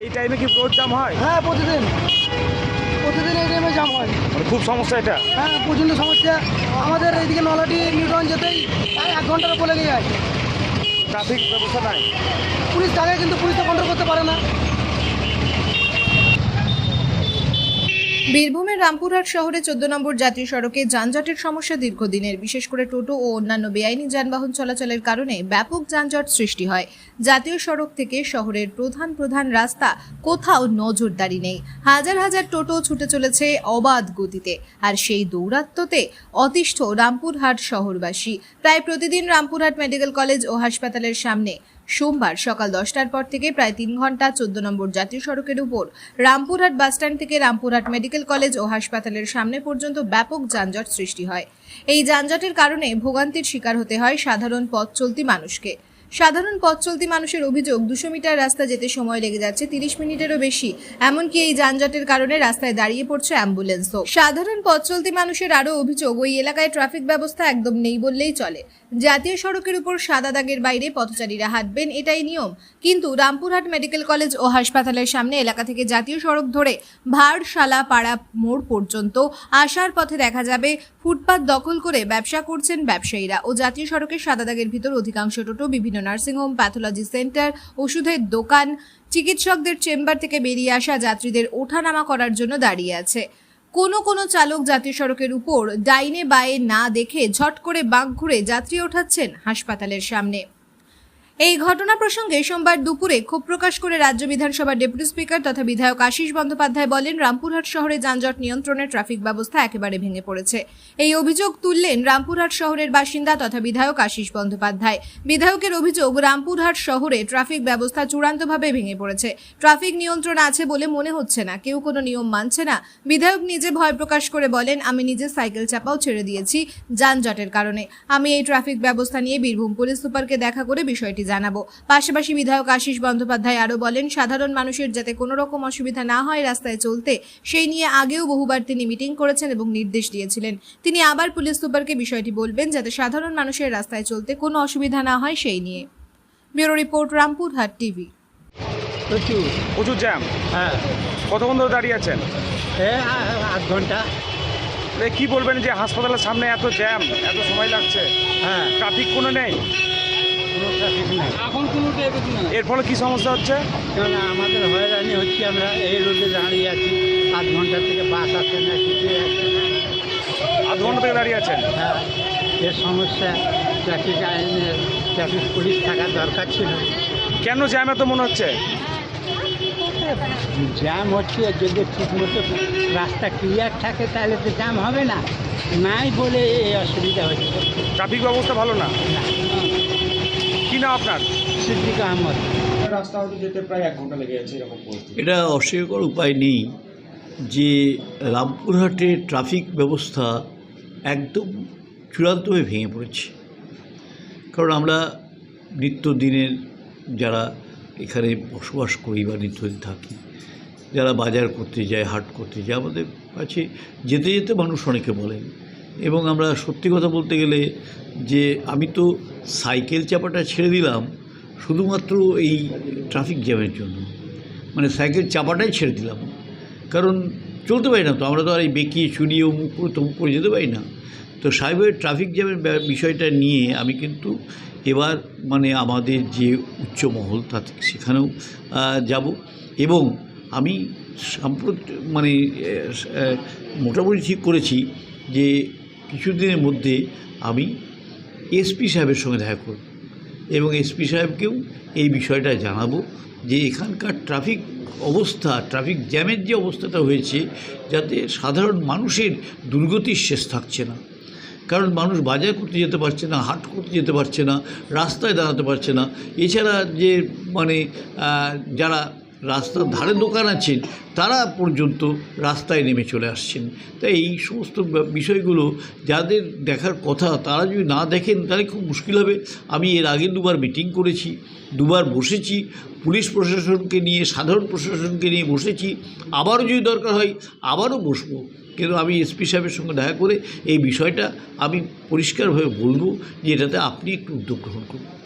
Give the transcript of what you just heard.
এই টাইমে কি রোড জাম হয়? হ্যাঁ প্রতিদিন। প্রতিদিন এই টাইমে জাম হয়। মানে খুব সমস্যা এটা? হ্যাঁ প্রচণ্ড সমস্যা। আমাদের এইদিকে নলাটি নিউটন যেতেই প্রায় এক ঘণ্টার উপরে লেগে যায়। ট্রাফিক ব্যবস্থা নাই? পুলিশ থাকে কিন্তু পুলিশ তো কন্ট্রোল করতে পারে না। বীরভূমের রামপুরহাট শহরে চোদ্দ নম্বর জাতীয় সড়কে যানজটের সমস্যা দীর্ঘদিনের। বিশেষ করে টোটো ও অন্যান্য বেআইনি যানবাহন চলাচলের কারণে ব্যাপক যানজট সৃষ্টি হয়। জাতীয় সড়ক থেকে শহরের প্রধান প্রধান রাস্তা কোথাও নজরদারি নেই। হাজার হাজার টোটো ছুটে চলেছে অবাধ গতিতে। আর সেই দৌরাত্ম্যতে অতিষ্ঠ রামপুরহাট শহরবাসী। প্রায় প্রতিদিন রামপুরহাট মেডিকেল কলেজ ও হাসপাতালের সামনে সোমবার সকাল দশটার পর থেকে প্রায় তিন ঘণ্টা চোদ্দ নম্বর জাতীয় সড়কের উপর রামপুরহাট বাসস্ট্যান্ড থেকে রামপুরহাট মেডিকেল কলেজ ও হাসপাতালের সামনে পর্যন্ত ব্যাপক যানজট সৃষ্টি হয়। এই যানজটের কারণে ভোগান্তির শিকার হতে হয় সাধারণ পথ চলতি মানুষকে। সাধারণ পথ চলতি মানুষের অভিযোগ, দুশো মিটার রাস্তা যেতে সময় লেগে যাচ্ছে, তিরিশ মিনিটেরও বেশি। এমনকি এই যানজটের কারণে রাস্তায় দাঁড়িয়ে পড়ছে অ্যাম্বুলেন্সও। সাধারণ পথ চলতি মানুষের আরও অভিযোগ, ওই এলাকায় ট্রাফিক ব্যবস্থা একদম নেই বললেই চলে। জাতীয় সড়কের উপর সাদা দাগের বাইরে পথচারীরা হাঁটবেন, এটাই নিয়ম। কিন্তু রামপুরহাট মেডিকেল কলেজ ও হাসপাতালের সামনে এলাকা থেকে জাতীয় সড়ক ধরে ভাড়শালা পাড়া মোড় পর্যন্ত আসার পথে দেখা যাবে, ফুটপাত দখল করে ব্যবসা করছেন ব্যবসায়ীরা। ও জাতীয় সড়কের সাদা দাগের ভিতর অধিকাংশ টোটো বিভিন্ন নার্সিংহোম প্যাথোলজি সেন্টার, ওষুধের দোকান, চিকিৎসকদের চেম্বার থেকে বেরিয়ে আসা যাত্রীদের ওঠানামা করার জন্য দাঁড়িয়ে আছে। কোন কোন চালক জাতীয় সড়কের উপর ডাইনে বায়ে না দেখে ঝট করে বাঁক ঘুরে যাত্রী ওঠাচ্ছেন হাসপাতালের সামনে। এই ঘটনা প্রসঙ্গে সোমবার দুপুরে ক্ষোভ প্রকাশ করে রাজ্য বিধানসভার ডেপুটি স্পিকার তথা বিধায়ক আশিস বন্দ্যোপাধ্যায় বলেন, রামপুরহাট শহরে যানজট নিয়ন্ত্রণে ট্রাফিক ব্যবস্থা একেবারে ভেঙে পড়েছে। এই অভিযোগ তুললেন রামপুরহাট শহরের বাসিন্দা তথা বিধায়ক আশিস বন্দ্যোপাধ্যায়। বিধায়কের অভিযোগ, রামপুরহাট শহরে ট্রাফিক ব্যবস্থা চূড়ান্তভাবে ভেঙে পড়েছে। ট্রাফিক নিয়ন্ত্রণ আছে বলে মনে হচ্ছে না, কেউ কোনো নিয়ম মানছে না। বিধায়ক নিজে ভয় প্রকাশ করে বলেন, আমি নিজে সাইকেল চাপাও ছেড়ে দিয়েছি যানজটের কারণে। আমি এই ট্রাফিক ব্যবস্থা নিয়ে বীরভূম পুলিশ সুপারকে দেখা করে বিষয়টি জানাব। পাশাপাশি বিধায়ক আশিস বন্দ্যোপাধ্যায় আরও বলেন সাধারণ মানুষের যাতে কোনো রকম অসুবিধা না হয় রাস্তায় চলতে সেই নিয়ে আগেও বহুবার তিনি মিটিং করেছেন এবং নির্দেশ দিয়েছিলেন। তিনি আবার পুলিশ সুপারকে বিষয়টি বলবেন যাতে সাধারণ মানুষের রাস্তায় চলতে কোনো অসুবিধা না হয় সেই নিয়ে। Bureau report Rampurhat TV. প্রচুর। জ্যাম? হ্যাঁ। কতক্ষণ ধরে দাঁড়িয়ে আছেন? আধ ঘণ্টা। কি বলবেন যে হাসপাতালের সামনে এত জ্যাম এত সময় লাগছে? হ্যাঁ। ট্রাফিক কোনো নেই? ট্রাফিক এর ফলে কি সমস্যা হচ্ছে? আমাদের হয়রানি হচ্ছে আমরা এই রোডে দাঁড়িয়ে আছি আধ ঘণ্টা থেকে বাস আসে না কিছু আসে না। আধ ঘণ্টা থেকে দাঁড়িয়ে আছেন? হ্যাঁ এর সমস্যা ট্রাফিক আইনের ট্রাফিক পুলিশ থাকার দরকার ছিল। কেন জ্যাম এত মনে হচ্ছে? জ্যাম হচ্ছে যদি ঠিক মতো রাস্তা ক্লিয়ার থাকে তাহলে তো জ্যাম হবে না। নাই বলে এই অসুবিধা হচ্ছে। ট্রাফিক ব্যবস্থা ভালো না। কি না আপনার? সিদ্দিক আহমদ। রাস্তা হয়তো যেতে প্রায় এক ঘণ্টা লেগে যাচ্ছে এরকম এটা অস্বীকার উপায় নেই যে রামপুরহাটের ট্রাফিক ব্যবস্থা একদম চূড়ান্তভাবে ভেঙে পড়েছে। কারণ আমরা নিত্যদিনের যারা এখানে বসবাস করি বা নিত্যদিন থাকি যারা বাজার করতে যায় হাট করতে যায় আমাদের কাছে যেতে যেতে মানুষ অনেকে বলেন এবং আমরা সত্যি কথা বলতে গেলে যে আমি তো সাইকেল চাপাটা ছেড়ে দিলাম শুধুমাত্র এই ট্রাফিক জ্যামের জন্য। মানে সাইকেল চাপাটাই ছেড়ে দিলাম। কারণ চলতে পারি না তো, আমরা তো আর এই বেঁকিয়ে মুখ করে, তমুক করে যেতে পারি না। তো সাইবার ট্রাফিক জ্যামের বিষয়টা নিয়ে আমি কিন্তু এবার মানে আমাদের যে উচ্চ মহল তাতে সেখানেও যাব এবং আমি সাম্প্রত মানে মোটামুটি ঠিক করেছি যে কিছুদিনের মধ্যে আমি এসপি সাহেবের সঙ্গে দেখা করব এবং এসপি সাহেবকেও এই বিষয়টা জানাব যে এখানকার ট্রাফিক অবস্থা, ট্রাফিক জ্যামের যে অবস্থাটা হয়েছে, যাতে সাধারণ মানুষের দুর্গতির শেষ থাকছে না। কারণ মানুষ বাজার করতে যেতে পারছে না, হাট করতে যেতে পারছে না, রাস্তায় দাঁড়াতে পারছে না। এছাড়া যে মানে যারা রাস্তার ধারে দোকান আছেন, তারা পর্যন্ত রাস্তায় নেমে চলে আসছেন। তাই এই সমস্ত বিষয়গুলো যাদের দেখার কথা তারা যদি না দেখেন, তাহলে খুব মুশকিল হবে। আমি এর আগে দুবার মিটিং করেছি, দুবার বসেছি, পুলিশ প্রশাসনকে নিয়ে, সাধারণ প্রশাসনকে নিয়ে বসেছি। আবারও যদি দরকার হয়, আবারও বসবো। কিন্তু আমি এসপি সাহেবের সঙ্গে দেখা করে এই বিষয়টা আমি পরিষ্কারভাবে বলব যে এটাতে আপনি একটু উদ্যোগ গ্রহণ করুন।